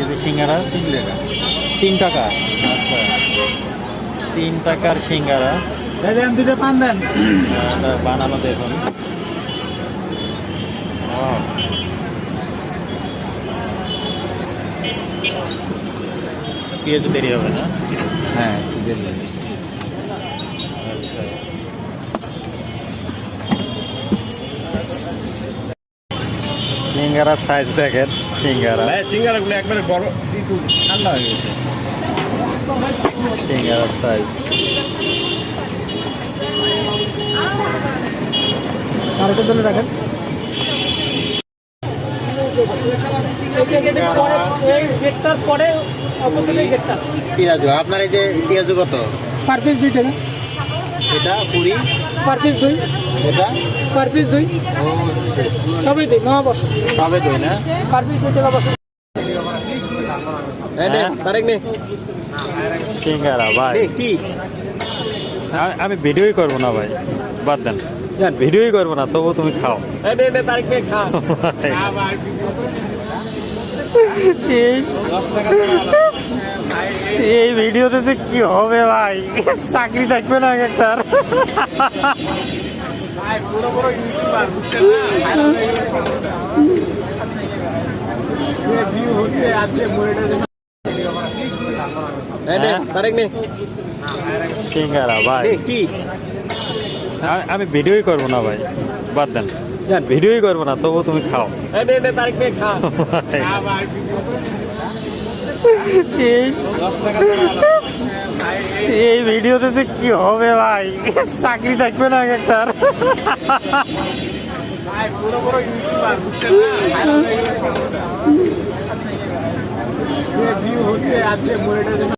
KG সিঙ্গারা তিন টাকা। তিন টাকা। আচ্ছা। তিন টাকার সিঙ্গারা। দুটো পান দেন। বানানো দেখুন. পেঁয়াজ দেরি হবে না? হ্যাঁ দেরি। আছে সিঙ্গারার সাইজ দেখেন সিঙ্গারা। সিঙ্গারাগুলো একবারে বড় একটু ঠান্ডা হয়ে গেছে। সিঙ্গারার সাইজ আরেকটা জন্য রাখেন। আপনার এই যে পেঁয়াজু কত? পার পিস দুই টাকা। এটা পার পিস দুই। এটা পার পিস দুই। সবই দুই নয় বছর। সবে দুই না? পার পিস দুই টাকা হ্যাঁ? নে। সিঙ্গারা ভাই। কি? আমি- ভিডিওই করব না ভাই। বাদ দেন। ভিডিওই করব না তবু তুমি খাও। এই নে নে তারেক নে খা। এই ভিডিওতে যে কি হবে ভাই? চাকরি থাকবে না এক একটার হ্যাঁ? আমি- ভিডিওই করব না ভাই বাদ দেন। ভিডিওই করব না তবু তুমি খাও। এই নে নে তারেক নে খা। এই ভিডিওতে যে কি হবে ভাই? চাকরি থাকবে না এক একটার হচ্ছে